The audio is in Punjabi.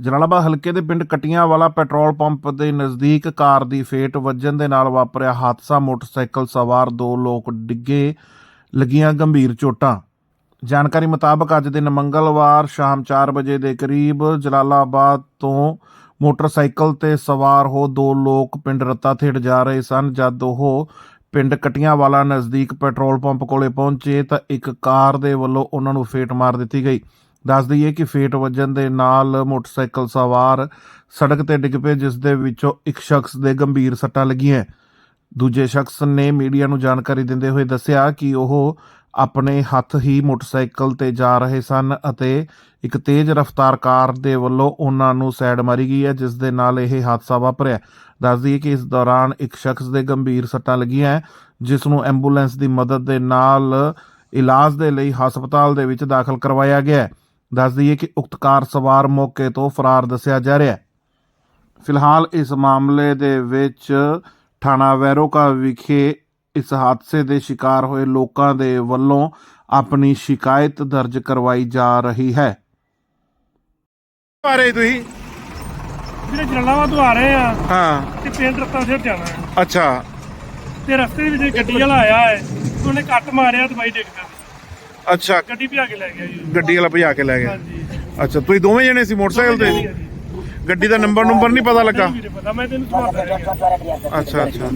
ਜਲਾਲਾਬਾਦ ਹਲਕੇ ਦੇ ਪਿੰਡ ਕਟੀਆਂ ਵਾਲਾ ਪੈਟਰੋਲ ਪੰਪ ਦੇ ਨਜ਼ਦੀਕ ਕਾਰ ਦੀ ਫੇਟ ਵੱਜਣ ਦੇ ਨਾਲ ਵਾਪਰਿਆ ਹਾਦਸਾ। ਮੋਟਰਸਾਈਕਲ ਸਵਾਰ ਦੋ ਲੋਕ ਡਿੱਗੇ, ਲੱਗੀਆਂ ਗੰਭੀਰ ਚੋਟਾਂ। ਜਾਣਕਾਰੀ ਮੁਤਾਬਕ ਅੱਜ ਦਿਨ ਮੰਗਲਵਾਰ ਸ਼ਾਮ 4 ਵਜੇ ਦੇ ਕਰੀਬ ਜਲਾਲਾਬਾਦ ਤੋਂ ਮੋਟਰਸਾਈਕਲ ਤੇ ਸਵਾਰ ਹੋ ਦੋ ਲੋਕ ਪਿੰਡ ਰੱਤਾਥੇੜ ਜਾ ਰਹੇ ਸਨ। ਜਦ ਉਹ ਪਿੰਡ ਕਟੀਆਂਵਾਲਾ ਨਜ਼ਦੀਕ ਪੈਟਰੋਲ ਪੰਪ ਕੋਲੇ ਪਹੁੰਚੇ ਤਾਂ ਇੱਕ ਕਾਰ ਦੇ ਵੱਲੋਂ ਉਹਨਾਂ ਨੂੰ ਫੇਟ ਮਾਰ ਦਿੱਤੀ ਗਈ। ਦੱਸ ਦਈਏ ਕਿ ਫੇਟ ਵੱਜਣ ਦੇ ਨਾਲ ਮੋਟਰਸਾਈਕਲ ਸਵਾਰ ਸੜਕ ਤੇ ਡਿੱਗ ਪਏ ਜਿਸ ਦੇ ਵਿੱਚੋਂ ਇੱਕ ਸ਼ਖਸ ਦੇ ਗੰਭੀਰ ਸੱਟਾਂ ਲੱਗੀਆਂ। ਦੂਜੇ ਸ਼ਖਸ ਨੇ ਮੀਡੀਆ ਨੂੰ ਜਾਣਕਾਰੀ ਦਿੰਦੇ ਹੋਏ ਦੱਸਿਆ ਕਿ ਉਹ ਆਪਣੇ ਹੱਥ ਹੀ ਮੋਟਰਸਾਈਕਲ ਤੇ ਜਾ ਰਹੇ ਸਨ ਅਤੇ ਇੱਕ ਤੇਜ਼ ਰਫ਼ਤਾਰ ਕਾਰ ਦੇ ਵੱਲੋਂ ਉਹਨਾਂ ਨੂੰ ਸਾਈਡ ਮਾਰੀ ਗਈ ਹੈ ਜਿਸ ਦੇ ਨਾਲ ਇਹ ਹਾਦਸਾ ਵਾਪਰਿਆ। ਦੱਸ ਦਈਏ ਕਿ ਇਸ ਦੌਰਾਨ ਇੱਕ ਸ਼ਖਸ ਦੇ ਗੰਭੀਰ ਸੱਟਾਂ ਲੱਗੀਆਂ ਹੈ, ਜਿਸ ਨੂੰ ਐਂਬੂਲੈਂਸ ਦੀ ਮਦਦ ਦੇ ਨਾਲ ਇਲਾਜ ਦੇ ਲਈ ਹਸਪਤਾਲ ਦੇ ਵਿੱਚ ਦਾਖਲ ਕਰਵਾਇਆ ਗਿਆ ਹੈ। ਦੱਸ ਦਈਏ ਕਿ ਉਕਤ ਕਾਰ ਸਵਾਰ ਮੌਕੇ ਤੋਂ ਫਰਾਰ ਦੱਸਿਆ ਜਾ ਰਿਹਾ ਹੈ। ਫਿਲਹਾਲ ਇਸ ਮਾਮਲੇ ਦੇ ਵਿੱਚ ਥਾਣਾ ਵੈਰੋਕਾ ਵਿਖੇ ਇਸ ਹਾਦਸੇ ਦੇ ਸ਼ਿਕਾਰ ਹੋਏ ਲੋਕਾਂ ਦੇ ਵੱਲੋਂ ਆਪਣੀ ਸ਼ਿਕਾਇਤ ਦਰਜ ਕਰਵਾਈ ਜਾ ਰਹੀ ਹੈ। ਆ ਰਹੇ ਤੁਸੀਂ? ਜਿਹੜੇ ਜਲਾਲਾਬਾਦ ਤੋਂ ਆ ਰਹੇ ਆ ਹਾਂ। ਤੇ ਪਿੰਡ ਰਸਤਾ ਸਿਰ ਜਾਣਾ ਹੈ। ਅੱਛਾ। ਤੇ ਰਸਤੇ ਵਿੱਚ ਗੱਡੀ ਵਾਲਾ ਆਇਆ ਹੈ ਉਹਨੇ ਕੱਟ ਮਾਰਿਆ ਤੇ ਬਾਈ ਡਿੱਗ ਪਿਆ। ਅੱਛਾ। ਗੱਡੀ ਭਜਾ ਕੇ ਲੈ ਗਿਆ ਜੀ। ਗੱਡੀ ਵਾਲਾ ਭਜਾ ਕੇ ਲੈ ਗਿਆ। ਹਾਂਜੀ। ਅੱਛਾ ਤੁਸੀਂ ਦੋਵੇਂ ਜਣੇ ਸੀ ਮੋਟਰਸਾਈਕਲ ਤੇ? ਗੱਡੀ ਦਾ ਨੰਬਰ ਨੰਬਰ ਨਹੀਂ ਪਤਾ ਲੱਗਾ? ਅੱਛਾ ਅੱਛਾ।